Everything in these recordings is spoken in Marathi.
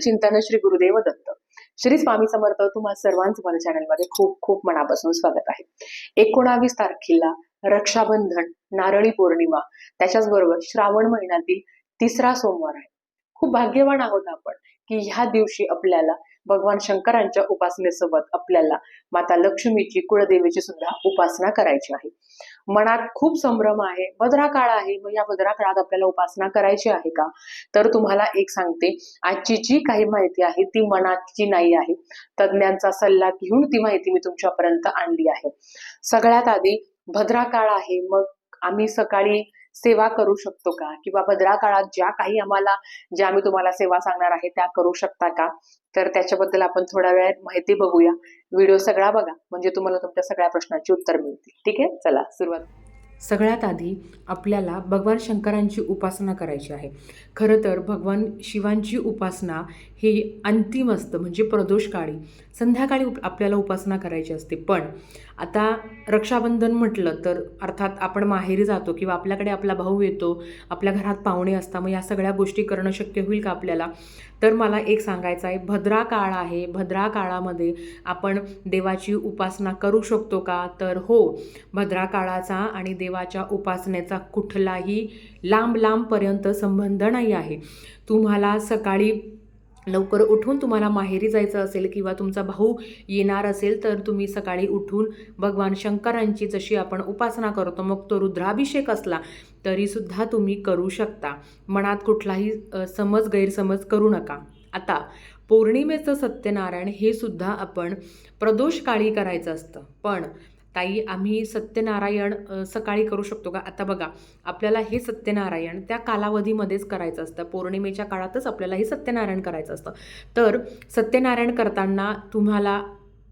चिंतन श्री गुरुदेव दत्त. श्री स्वामी समर्थ तुम्हा सर्वांचं माझ्या चॅनलमध्ये खूप खूप मनापासून स्वागत आहे. एकोणावीस तारखेला रक्षाबंधन नारळी पौर्णिमा त्याच्याच बरोबर श्रावण महिन्यातील तिसरा सोमवार आहे. खूप भाग्यवान आहोत आपण की ह्या दिवशी आपल्याला भगवान शंकरांच्या उपासनेसोबत आपल्याला माता लक्ष्मीची कुळदेवीची सुद्धा उपासना करायची आहे. मनात खूप संभ्रम आहे भद्रा काळ आहे मग या भद्रा काळात आपल्याला उपासना करायची आहे का? तर तुम्हाला एक सांगते आजची जी काही माहिती आहे ती मनाची नाही आहे. तज्ज्ञांचा सल्ला घेऊन ती माहिती मी तुमच्यापर्यंत आणली आहे. सगळ्यात आधी भद्रा काळ आहे मग आम्ही सकाळी सेवा करू शकतो का? किंवा भद्रा काळात ज्या काही आम्हाला ज्या आम्ही तुम्हाला सेवा सांगणार आहे त्या करू शकता का? तर त्याच्याबद्दल आपण थोड्या वेळात माहिती बघूया. व्हिडिओ सगळा बघा म्हणजे तुम्हाला तुमच्या सगळ्या प्रश्नांची उत्तर मिळतील. ठीक आहे? चला सुरुवात. सगळ्यात आधी आपल्याला भगवान शंकरांची उपासना करायची आहे. खरं तर भगवान शिवांची उपासना हे अंतिम असतं म्हणजे प्रदोषकाळी. संध्याकाळी उप आपल्याला उपासना करायची असते. पण आता रक्षाबंधन म्हटलं तर अर्थात आपण माहेरी जातो किंवा आपल्याकडे आपला भाऊ येतो आपल्या घरात पाहुणे असता मग या सगळ्या गोष्टी करणं शक्य होईल का आपल्याला? तर मला एक सांगायचं आहे भद्रा काळ आहे. भद्रा काळामध्ये आपण देवाची उपासना करू शकतो का? तर हो भद्रा काळाचा आणि देवाच्या उपासनेचा कुठलाही लांब लांबपर्यंत संबंध नाही आहे. तुम्हाला सकाळी लवकर उठून तुम्हाला माहेरी जायचं असेल किंवा तुमचा भाऊ येणार असेल तर तुम्ही सकाळी उठून भगवान शंकरांची जशी आपण उपासना करतो मग तो रुद्राभिषेक असला तरीसुद्धा तुम्ही करू शकता. मनात कुठलाही समज गैरसमज करू नका. आता पौर्णिमेचं सत्यनारायण हे सुद्धा आपण प्रदोषकाळी करायचं असतं. पण ताई आम्ही सत्यनारायण सकाळी करू शकतो का? आता बघा आपल्याला हे सत्यनारायण त्या कालावधीमध्येच करायचं असतं. पौर्णिमेच्या काळातच आपल्याला हे सत्यनारायण करायचं असतं. तर सत्यनारायण करताना तुम्हाला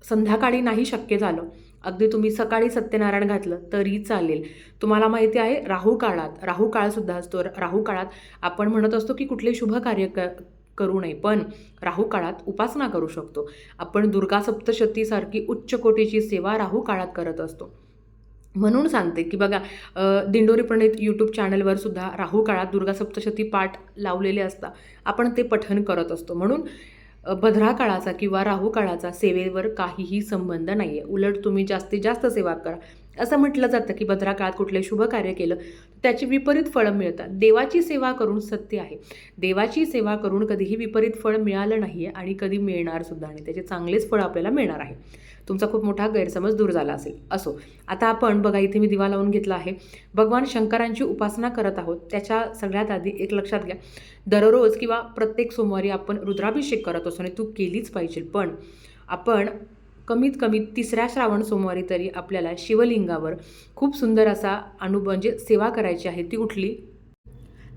संध्याकाळी नाही शक्य झालं. अगदी तुम्ही सकाळी सत्यनारायण घातलं तरी चालेल. तुम्हाला माहिती आहे राहू काळात राहू काळसुद्धा असतो. राहू काळात आपण म्हणत असतो की कुठले शुभ कार्य क करू नये. पण राहू काळात उपासना करू शकतो. आपण दुर्गा सप्तशतीसारखी उच्च कोटीची सेवा राहू काळात करत असतो. म्हणून सांगते की बघा दिंडोरी प्रणित यूट्यूब चॅनलवर सुद्धा राहू काळात दुर्गा सप्तशती पाठ लावलेले असता आपण ते पठन करत असतो. म्हणून भद्रा काळाचा किंवा राहू काळाचा सेवेवर काहीही संबंध नाही आहे उलट तुम्ही जास्तीत जास्त सेवा करा. असं म्हटलं जातं की भद्रा काळात कुठले शुभ कार्य केलं त्याची विपरीत फळं मिळतात. देवाची सेवा करून सत्य आहे. देवाची सेवा करून कधीही विपरीत फळ मिळालं नाही आहे आणि कधी मिळणार सुद्धा नाही. त्याचे चांगलेच फळ आपल्याला मिळणार आहे. तुमचा खूप मोठा गैरसमज दूर झाला असेल. असो. आता आपण बघा इथे मी दिवा लावून घेतला आहे. भगवान शंकरांची उपासना करत आहोत. त्याच्या सगळ्यात आधी एक लक्षात घ्या. दररोज किंवा प्रत्येक सोमवारी आपण रुद्राभिषेक करत असतो आणि तू केलीच पाहिजे. पण आपण कमीत कमी तिसऱ्या श्रावण सोमवारी तरी आपल्याला शिवलिंगावर खूप सुंदर असा अनु म्हणजे सेवा करायची आहे ती कुठली?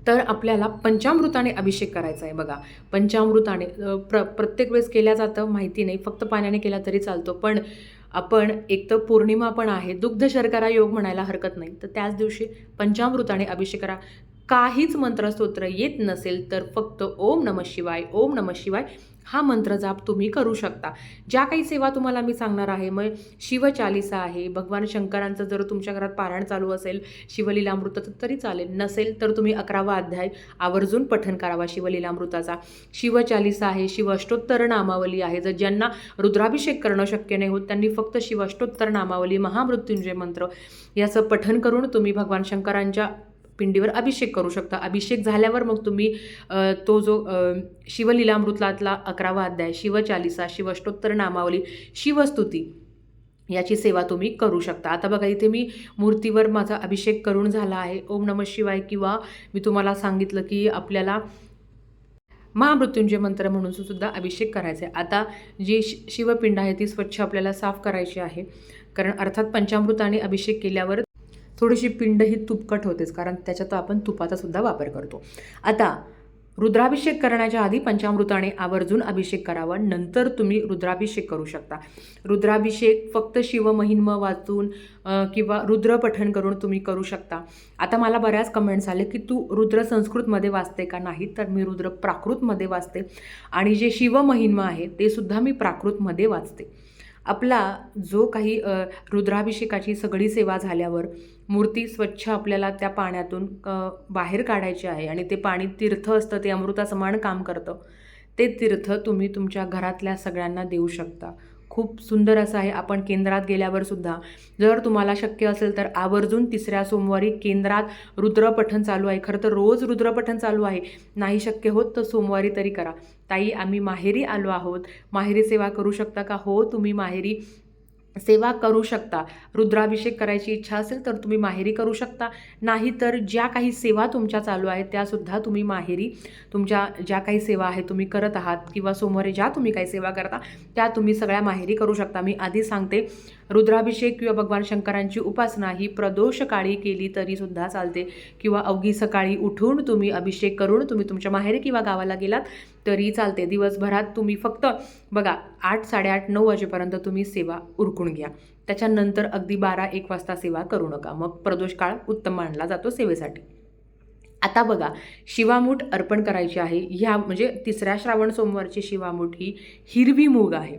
तर आपल्याला पंचामृताने अभिषेक करायचा आहे बघा. पंचामृताने प्र प्रत्येक वेळेस केल्या जातं माहिती नाही फक्त पाण्याने केला तरी चालतो. पण आपण एक तर पौर्णिमा पण आहे दुग्ध शर्करा योग म्हणायला हरकत नाही. तर त्याच दिवशी पंचामृताने अभिषेक करा. काहीच मंत्रस्तोत्र येत नसेल तर फक्त ओम नम शिवाय ओम नम शिवाय हा मंत्र जाप तुम्ही करू शकता. ज्या काही सेवा तुम्हाला मी सांगणार आहे मग शिवचालिसा आहे भगवान शंकरांचं जर तुमच्या घरात पारायण चालू असेल शिवलीलामृताचं तरी चालेल. नसेल तर तुम्ही अकरावा अध्याय आवर्जून पठन करावा शिवलीलामृताचा. शिवचालिसा आहे शिवाष्टोत्तर नामावली आहे. जर ज्यांना रुद्राभिषेक करणं शक्य नाही होत त्यांनी फक्त शिवाष्टोत्तर नामावली महामृत्युंजय मंत्र याचं पठन करून तुम्ही भगवान शंकरांच्या पिंडीवर अभिषेक करू शकता. अभिषेक झाल्यावर मग तुम्ही तो जो अ, शिवलीलामृतातला अकरावा अध्याय शिवचालिसा शिवष्टोत्तर नामावली शिवस्तुती याची सेवा तुम्ही करू शकता. आता बघा इथे मी मूर्तीवर माझा अभिषेक करून झाला आहे. ओम नम शिवाय किंवा मी तुम्हाला सांगितलं की आपल्याला महामृत्युंजय मंत्र म्हणून सुद्धा अभिषेक करायचा आहे. आता जी शि शिवपिंड आहे ती स्वच्छ आपल्याला साफ करायची आहे. कारण अर्थात पंचामृताने अभिषेक केल्यावर थोडीशी पिंड ही तुपकट होतेच कारण त्याच्यात आपण तुपाचा सुद्धा वापर करतो. आता रुद्राभिषेक करण्याच्या आधी पंचामृताने आवर्जून अभिषेक करावा नंतर तुम्ही रुद्राभिषेक करू शकता. रुद्राभिषेक फक्त शिवमहिन्म वाचून किंवा रुद्रपठण करून तुम्ही करू शकता. आता मला बऱ्याच कमेंट्स आले की तू रुद्र संस्कृतमध्ये वाचते का नाही? तर मी रुद्र प्राकृतमध्ये वाचते. आणि जे शिवमहिन्म आहे ते सुद्धा मी प्राकृतमध्ये वाचते. आपला जो काही रुद्राभिषेकाची सगळी सेवा झाल्यावर मूर्ती स्वच्छ आपल्याला त्या पाण्यातून बाहेर काढायची आहे आणि ते पाणी तीर्थ असतं ते अमृतासमान काम करतं. ते तीर्थ तुम्ही तुमच्या घरातल्या सगळ्यांना देऊ शकता. खूप सुंदर असं आहे. आपण केंद्रात गेल्यावर सुद्धा जर तुम्हाला शक्य असेल तर आवर्जून तिसऱ्या सोमवारी केंद्रात रुद्रपठण चालू आहे. खरं तर रोज रुद्रपठण चालू आहे. नाही शक्य होत तर सोमवारी तरी करा. ताई आम्ही माहेरी आलो आहोत. माहेरी सेवा करू शकता का? हो तुम्ही माहेरी सेवा करू शकता. रुद्राभिषेक करायची इच्छा असेल तर तुम्ही माहेरी करू शकता. नाही तर ज्या काही सेवा तुमच्या चालू आहेत त्यासुद्धा तुम्ही माहेरी तुमच्या ज्या काही सेवा आहेत तुम्ही करत आहात किंवा सोमवारी ज्या तुम्ही काही सेवा करता त्या तुम्ही सगळ्या माहेरी करू शकता. मी आधी सांगते रुद्राभिषेक किंवा भगवान शंकरांची उपासना ही प्रदोष काळी केली तरी सुद्धा चालते. किंवा अवघी सकाळी उठून तुम्ही अभिषेक करून तुम्ही तुमच्या माहेरी किंवा गावाला गेलात तरी चालते. दिवसभरात तुम्ही फक्त बघा आठ साडेआठ नऊ वाजेपर्यंत तुम्ही सेवा उरकून घ्या. त्याच्यानंतर अगदी बारा एक वाजता सेवा करू नका. मग प्रदोष काळ उत्तम मानला जातो सेवेसाठी. आता बघा शिवामूठ अर्पण करायची आहे. ह्या म्हणजे तिसऱ्या श्रावण सोमवारची शिवामूठ ही हिरवी मूग आहे.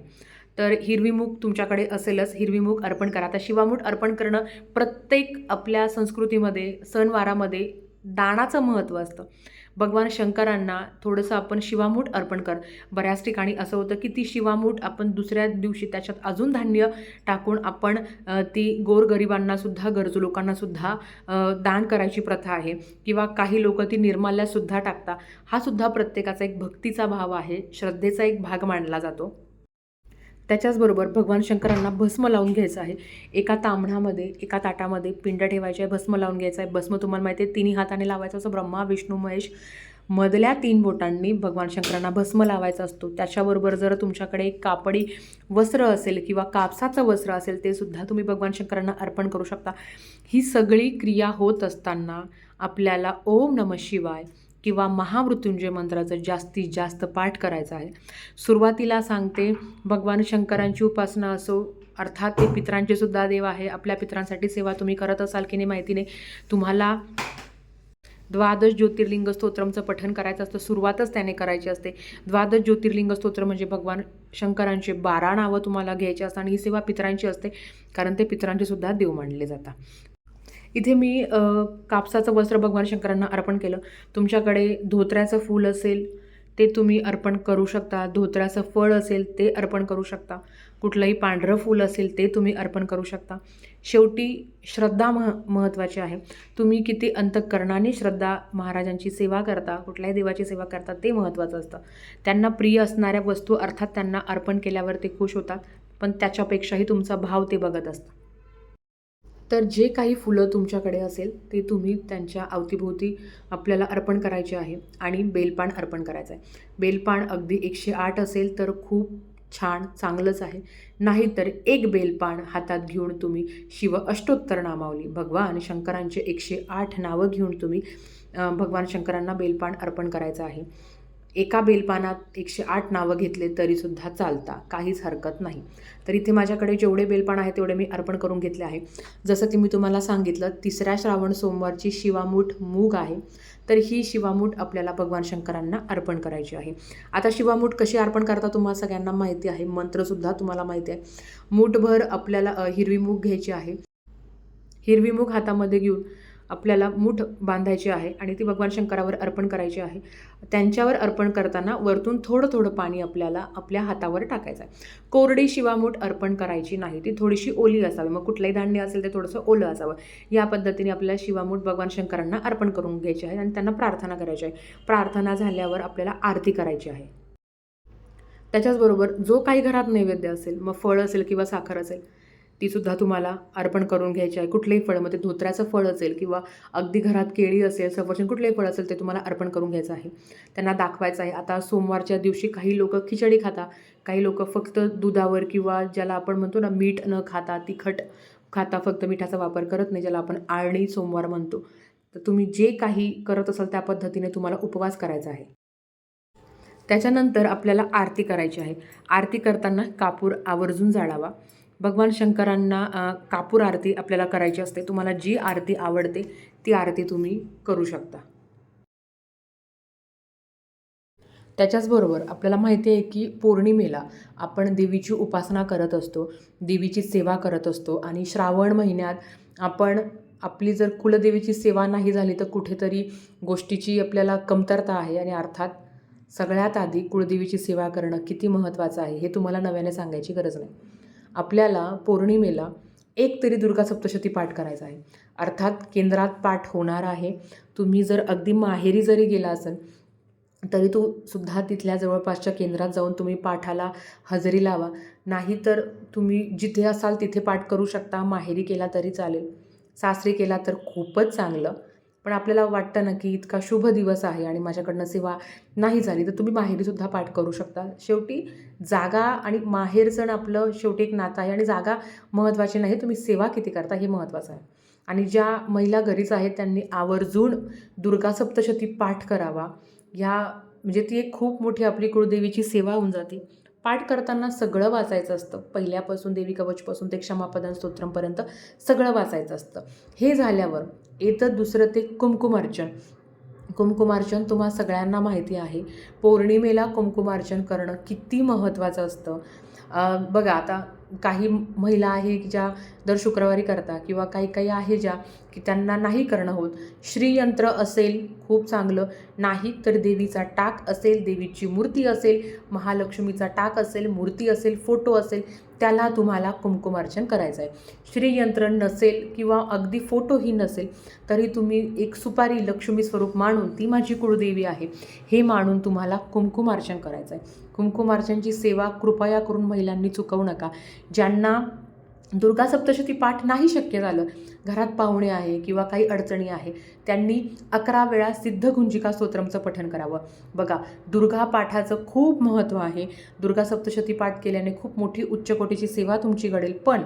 तर हिरवी मूग तुमच्याकडे असेलच. हिरवी मूग अर्पण करा. आता शिवामूठ अर्पण करणं प्रत्येक आपल्या संस्कृतीमध्ये सणवारामध्ये दानाचं महत्त्व असतं. भगवान शंकरांना थोडंसं आपण शिवामूठ अर्पण कर. बऱ्याच ठिकाणी असं होतं की ती शिवामूठ आपण दुसऱ्या दिवशी त्याच्यात अजून धान्य टाकून आपण ती गोरगरिबांनासुद्धा गरजू लोकांनासुद्धा दान करायची प्रथा आहे. किंवा काही लोक ती निर्माल्यासुद्धा टाकता. हा सुद्धा प्रत्येकाचा एक भक्तीचा भाव आहे. श्रद्धेचा एक भाग मानला जातो. त्याच्याचबरोबर भगवान शंकरांना भस्म लावून घ्यायचं आहे. एका तांबणामध्ये एका ताटामध्ये पिंड ठेवायचे आहे भस्म लावून घ्यायचं आहे. भस्म तुम्हाला माहिती आहे तिन्ही हाताने लावायचं असं ब्रह्मा विष्णू महेश मधल्या तीन बोटांनी भगवान शंकरांना भस्म लावायचा असतो. त्याच्याबरोबर जर तुमच्याकडे एक कापडी वस्त्र असेल किंवा कापसाचं वस्त्र असेल ते सुद्धा तुम्ही भगवान शंकरांना अर्पण करू शकता. ही सगळी क्रिया होत असताना आपल्याला ओम नम शिवाय किंवा महामृत्युंजय मंत्राचं जास्तीत जास्त पाठ करायचा आहे. सुरुवातीला सांगते भगवान शंकरांची उपासना असो अर्थात ते पित्रांचे सुद्धा देव आहे आपल्या पितरांसाठी सेवा तुम्ही करत असाल की नाही माहिती नाही. तुम्हाला द्वादश ज्योतिर्लिंग स्तोत्रमचं पठन करायचं असतं सुरुवातच त्याने करायची असते. द्वादश ज्योतिर्लिंग स्तोत्र म्हणजे भगवान शंकरांचे बारा नावं तुम्हाला घ्यायची असतात आणि ही सेवा पितरांची असते कारण ते पित्रांचे सुद्धा देव मानले जातात. इथे मी कापसाचं वस्त्र भगवान शंकरांना अर्पण केलं. तुमच्याकडे धोत्र्याचं फूल असेल ते तुम्ही अर्पण करू शकता. धोत्र्याचं फळ असेल ते अर्पण करू शकता. कुठलंही पांढरं फूल असेल ते तुम्ही अर्पण करू शकता. शेवटी श्रद्धा मह महत्त्वाची आहे. तुम्ही किती अंतकरणाने श्रद्धा महाराजांची सेवा करता कुठल्याही देवाची सेवा करता ते महत्त्वाचं असतं. त्यांना प्रिय असणाऱ्या वस्तू अर्थात त्यांना अर्पण केल्यावर ते खुश होतात पण त्याच्यापेक्षाही तुमचा भाव ते बघत असतात. तर जे काही फुलं तुमच्याकडे असेल ते तुम्ही त्यांच्या अवतीभोवती आपल्याला अर्पण करायचे आहे आणि बेलपान अर्पण करायचं आहे बेलपान अगदी एकशे आठ असेल तर खूप छान चांगलंच आहे. नाहीतर एक बेलपान हातात घेऊन तुम्ही शिव अष्टोत्तर नामावली भगवान शंकरांचे एकशे आठ नावं घेऊन तुम्ही भगवान शंकरांना बेलपान अर्पण करायचं आहे. एका बेलपानात एकशे आठ नावं घेतले तरीसुद्धा चालता काहीच हरकत नाही. तर इथे माझ्याकडे जेवढे बेलपान आहे तेवढे मी अर्पण करून घेतले आहे. जसं की मी तुम्हाला सांगितलं तिसऱ्या श्रावण सोमवारची शिवामूठ मूग आहे. तर ही शिवामूठ आपल्याला भगवान शंकरांना अर्पण करायची आहे. आता शिवामूठ कशी अर्पण करता तुम्हाला सगळ्यांना माहिती आहे मंत्रसुद्धा तुम्हाला माहिती आहे. मूठभर आपल्याला हिरवी मूग घ्यायची आहे. हिरवी मूग हातामध्ये घेऊन आपल्याला मूठ बांधायची आहे आणि ती भगवान शंकरावर अर्पण करायची आहे. त्यांच्यावर अर्पण करताना वरतून थोडं थोडं पाणी आपल्याला आपल्या हातावर टाकायचं आहे. कोरडी शिवामूठ अर्पण करायची नाही. ती थोडीशी ओली असावी. मग कुठलंही धान्य असेल ते थोडंसं ओलं असावं. या पद्धतीने आपल्याला शिवामूठ भगवान शंकरांना अर्पण करून घ्यायची आहे आणि त्यांना प्रार्थना करायची आहे. प्रार्थना झाल्यावर आपल्याला आरती करायची आहे. त्याच्याचबरोबर जो काही घरात नैवेद्य असेल मग फळ असेल किंवा साखर असेल तीसुद्धा तुम्हाला अर्पण करून घ्यायची आहे. कुठलंही फळ मग ते धोत्र्याचं फळ असेल किंवा अगदी घरात केळी असेल सफरचंद कुठलंही फळ असेल ते तुम्हाला अर्पण करून घ्यायचं आहे. त्यांना दाखवायचं आहे. आता सोमवारच्या दिवशी काही लोक खिचडी खाता. काही लोक फक्त दुधावर किंवा ज्याला आपण म्हणतो ना मीठ न खाता तिखट खाता फक्त मिठाचा वापर करत नाही ज्याला आपण आळणी सोमवार म्हणतो. तर तुम्ही जे काही करत असाल त्या पद्धतीने तुम्हाला उपवास करायचा आहे. त्याच्यानंतर आपल्याला आरती करायची आहे. आरती करताना कापूर आवर्जून जाळावा. भगवान शंकरांना कापूर आरती आपल्याला करायची असते. तुम्हाला जी आरती आवडते ती आरती तुम्ही करू शकता. त्याच्याचबरोबर आपल्याला माहिती आहे की पौर्णिमेला आपण देवीची उपासना करत असतो देवीची सेवा करत असतो आणि श्रावण महिन्यात आपण आपली जर कुलदेवीची सेवा नाही झाली तर कुठेतरी गोष्टीची आपल्याला कमतरता आहे आणि अर्थात सगळ्यात आधी कुळदेवीची सेवा करणं किती महत्त्वाचं आहे हे तुम्हाला नव्याने सांगायची गरज नाही. आपल्याला पौर्णिमेला एक तरी दुर्गा सप्तशती पाठ करायचा आहे. अर्थात केंद्रात पाठ होणार आहे. तुम्ही जर अगदी माहेरी जरी गेला असेल तरी तो सुद्धा तिथल्या जवळपासच्या केंद्रात जाऊन तुम्ही पाठाला हजेरी लावा. नाहीतर तुम्ही जिथे असाल तिथे पाठ करू शकता. माहेरी केला तरी चालेल. सासरी केला तर खूपच चांगलं. पण आपल्याला वाटतं ना की इतका शुभ दिवस आहे आणि माझ्याकडनं सेवा नाही झाली तर तुम्ही माहेरीसुद्धा पाठ करू शकता. शेवटी जागा आणि माहेरचं आपलं शेवटी एक नातं आहे आणि जागा महत्त्वाची नाही तुम्ही सेवा किती करता हे महत्त्वाचं आहे. आणि ज्या महिला घरीच आहेत त्यांनी आवर्जून दुर्गा सप्तशती पाठ करावा. ह्या म्हणजे ती एक खूप मोठी आपली कुळदेवीची सेवा होऊन जाते. पाठ करताना सगळं वाचायचं असतं. पहिल्यापासून देवी कवचपासून ते क्षमापदन स्तोत्रमपर्यंत सगळं वाचायचं असतं. हे झाल्यावर येतं दुसरं ते कुमकुमार्चन. कुमकुमार्चन तुम्हा सगळ्यांना माहिती आहे. पौर्णिमेला कुमकुमार्चन करणं किती महत्त्वाचं असतं. बघा आता काही महिला आहे की ज्या दर शुक्रवारी करता किंवा काही काही आहे ज्या की त्यांना नाही करणं होत. श्रीयंत्र असेल खूप चांगलं. नाही तर देवीचा टाक असेल देवीची मूर्ती असेल महालक्ष्मीचा टाक असेल मूर्ती असेल फोटो असेल त्याला तुम्हाला कुमकुमार्चन करायचं आहे. श्रीयंत्र नसेल किंवा अगदी फोटोही नसेल तरी तुम्ही एक सुपारी लक्ष्मी स्वरूप मानून ती माझी कुळदेवी आहे. हे मानून तुम्हाला कुमकुमार्चन करायचं आहे. कुंकुमार्चनची सेवा कृपया करून महिलांनी चुकवू नका. ज्यांना दुर्गा सप्तशती पाठ नाही शक्य झालं घरात पाहुणे आहे किंवा काही अडचणी आहे त्यांनी अकरा वेळा सिद्धगुंजिका स्तोत्रमचं पठण करावं. बघा दुर्गा पाठाचं खूप महत्त्व आहे. दुर्गा सप्तशती पाठ केल्याने खूप मोठी उच्च कोटीची सेवा तुमची घडेल. पण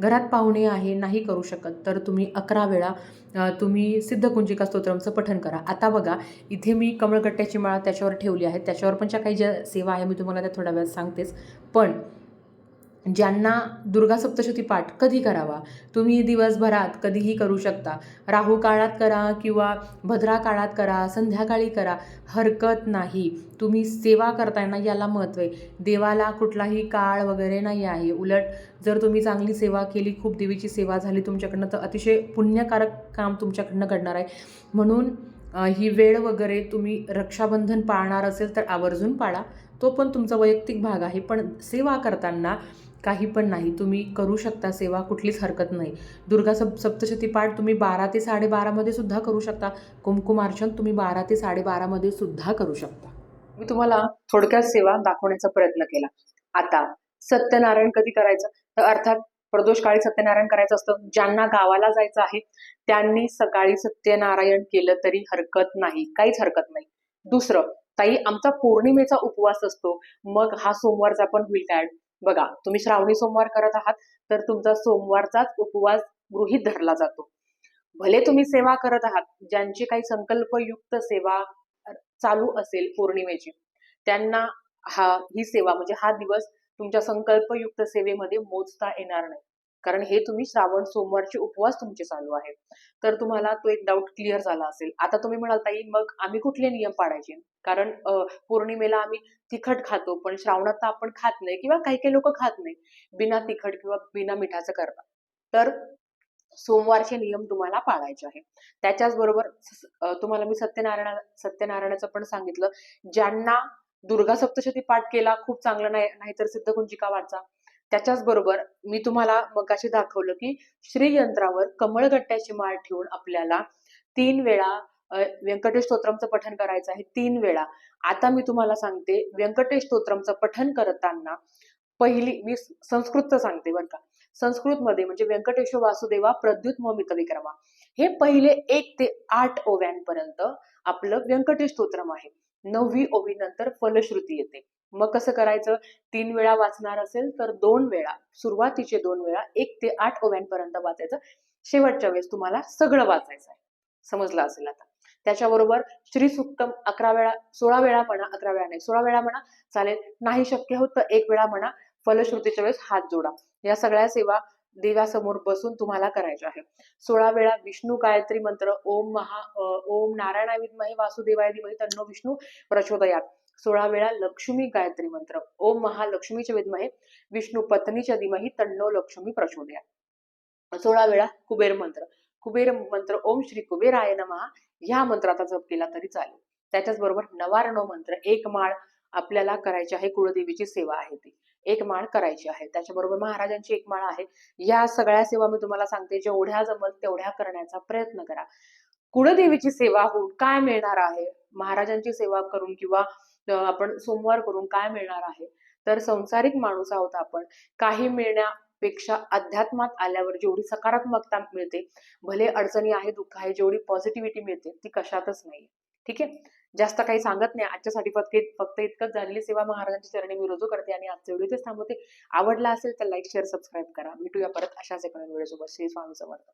घरात पाहुणे आहे नाही करू शकत तर तुम्ही अकरा वेळा तुम्ही सिद्धकुंजिका स्तोत्रमचं पठण करा. आता बघा इथे मी कमळगट्ट्याची माळा त्याच्यावर ठेवली आहे. त्याच्यावर पण ज्या काही ज्या सेवा आहे मी तुम्हाला त्या थोड्या वेळात सांगतेच. पण ज्यांना दुर्गा सप्तशती पाठ कधी करावा? तुम्ही दिवसभरात कधीही करू शकता. राहू काळात करा किंवा भद्रा काळात करा संध्याकाळी करा. हरकत नाही. तुम्ही सेवा करताना याला महत्त्व आहे. देवाला कुठलाही काळ वगैरे नाही आहे. उलट जर तुम्ही चांगली सेवा केली खूप देवीची सेवा झाली तुमच्याकडनं तर अतिशय पुण्यकारक काम तुमच्याकडनं घडणार आहे. म्हणून ही वेळ वगैरे तुम्ही रक्षाबंधन पाळणार असेल तर आवर्जून पाळा. तो पण तुमचा वैयक्तिक भाग आहे. पण सेवा करताना काही पण नाही. तुम्ही करू शकता सेवा कुठलीच हरकत नाही. दुर्गा सप सप्तशती पाठ तुम्ही बारा ते साडेबारामध्ये सुद्धा करू शकता. कुमकुमार्चन तुम्ही बारा ते साडेबारामध्ये सुद्धा करू शकता. मी तुम्हाला थोडक्यात सेवा दाखवण्याचा प्रयत्न केला. आता सत्यनारायण कधी करायचं? तर अर्थात प्रदोष काळी सत्यनारायण करायचं असतं. ज्यांना गावाला जायचं आहे त्यांनी सकाळी सत्यनारायण केलं तरी हरकत नाही. काहीच हरकत नाही. दुसरं ताई आमचा पौर्णिमेचा उपवास असतो. मग हा सोमवारचा पण होईल काय? बघा तुम्ही श्रावणी सोमवार करत आहात तर तुमचा सोमवारचाच उपवास गृहीत धरला जातो. भले तुम्ही सेवा करत आहात ज्यांची काही संकल्पयुक्त सेवा चालू असेल पौर्णिमेची त्यांना हा ही सेवा म्हणजे हा दिवस तुमच्या संकल्पयुक्त सेवेमध्ये मोजता येणार नाही. कारण हे तुम्ही श्रावण सोमवारचे उपवास तुमचे चालू आहे. तर तुम्हाला तो एक डाऊट क्लिअर झाला असेल. आता तुम्ही म्हणाल ताई मग आम्ही कुठले नियम पाळायचे? कारण अं, पौर्णिमेला आम्ही तिखट खातो पण श्रावणात तर आपण खात नाही किंवा काही काही लोक खात नाही. बिना तिखट किंवा बिना मिठाचं करतात तर सोमवारचे नियम तुम्हाला पाळायचे आहे त्याच्याच बरोबर तुम्हाला मी सत्यनारायण सत्यनारायणाचं पण सांगितलं. ज्यांना दुर्गा सप्तशती पाठ केला खूप चांगलं नाही नाहीतर सिद्धकुंजिका वाचा. त्याच्याच बरोबर मी तुम्हाला मगाशी दाखवलं की श्रीयंत्रावर कमळगट्ट्याची माळ ठेवून आपल्याला तीन वेळा व्यंकटेश स्तोत्रमचं पठण करायचं आहे तीन वेळा. आता मी तुम्हाला सांगते व्यंकटेश स्तोत्रमचं पठण करताना पहिली मी संस्कृतचं सांगते बरं का. संस्कृतमध्ये म्हणजे व्यंकटेश वासुदेवा प्रद्युत मोमित विक्रमा हे पहिले एक ते आठ ओव्यांपर्यंत आपलं व्यंकटेश स्तोत्रम आहे. नववी ओवीनंतर फलश्रुती येते. मग कसं करायचं? तीन वेळा वाचणार असेल तर दोन वेळा सुरुवातीचे दोन वेळा एक ते आठ ओव्यांपर्यंत वाचायचं. शेवटच्या वेळेस तुम्हाला सगळं वाचायचं आहे. समजलं असेल आता. त्याच्याबरोबर श्री सुक्तम अकरा वेळा सोळा वेळा म्हणा अकरा वेळा नाही सोळा वेळा म्हणा चालेल. नाही शक्य होत तर एक वेळा म्हणा. फलश्रुतीच्या वेळेस हात जोडा. या सगळ्या सेवा देवासमोर बसून तुम्हाला करायचे आहे. सोळा वेळा विष्णू गायत्री मंत्र ओम महा ओम नारायणा विद्महे वासुदेवाय धीमहि तन्नो विष्णू प्रचोदयात. सोळा वेळा लक्ष्मी गायत्री मंत्र ओम महालक्ष्मीच्या विद्महे विष्णू पत्नीच्या धीमहि तन्नो लक्ष्मी प्रचोदयात. सोळा वेळा कुबेर मंत्र कुबेर मंत्र ओम श्री कुबेराय नमहा ह्या मंत्राचा जप केला तरी चालेल. त्याच्याच बरोबर नवारणो मंत्र एक माळ आपल्याला करायची आहे कुळदेवीची सेवा आहे ती. एक माळ करायची आहे. त्याच्याबरोबर महाराजांची एक माळ आहे. या सगळ्या सेवा मी तुम्हाला सांगते. जेवढ्या जमल तेवढ्या करण्याचा प्रयत्न करा. कुळदेवीची सेवा होऊन काय मिळणार आहे? महाराजांची सेवा करून किंवा आपण सोमवार करून काय मिळणार आहे? तर संसारिक माणूस आहोत आपण. काही मिळण्यापेक्षा अध्यात्मात आल्यावर जेवढी सकारात्मकता मिळते भले अडचणी आहे दुःख आहे जेवढी पॉझिटिव्हिटी मिळते ती कशातच नाही ठीक आहे? जास्त काही सांगत नाही. आजच्यासाठी फक्त फक्त इतकंच झालेली सेवा महाराजांच्या चरणी मी रुजू करते आणि आजचे व्हिडिओ तेच थांबवते. आवडला असेल तर लाईक शेअर सबस्क्राईब करा. भेटूया परत अशाच एका व्हिडिओ सोबत श्री स्वामी समर्थ.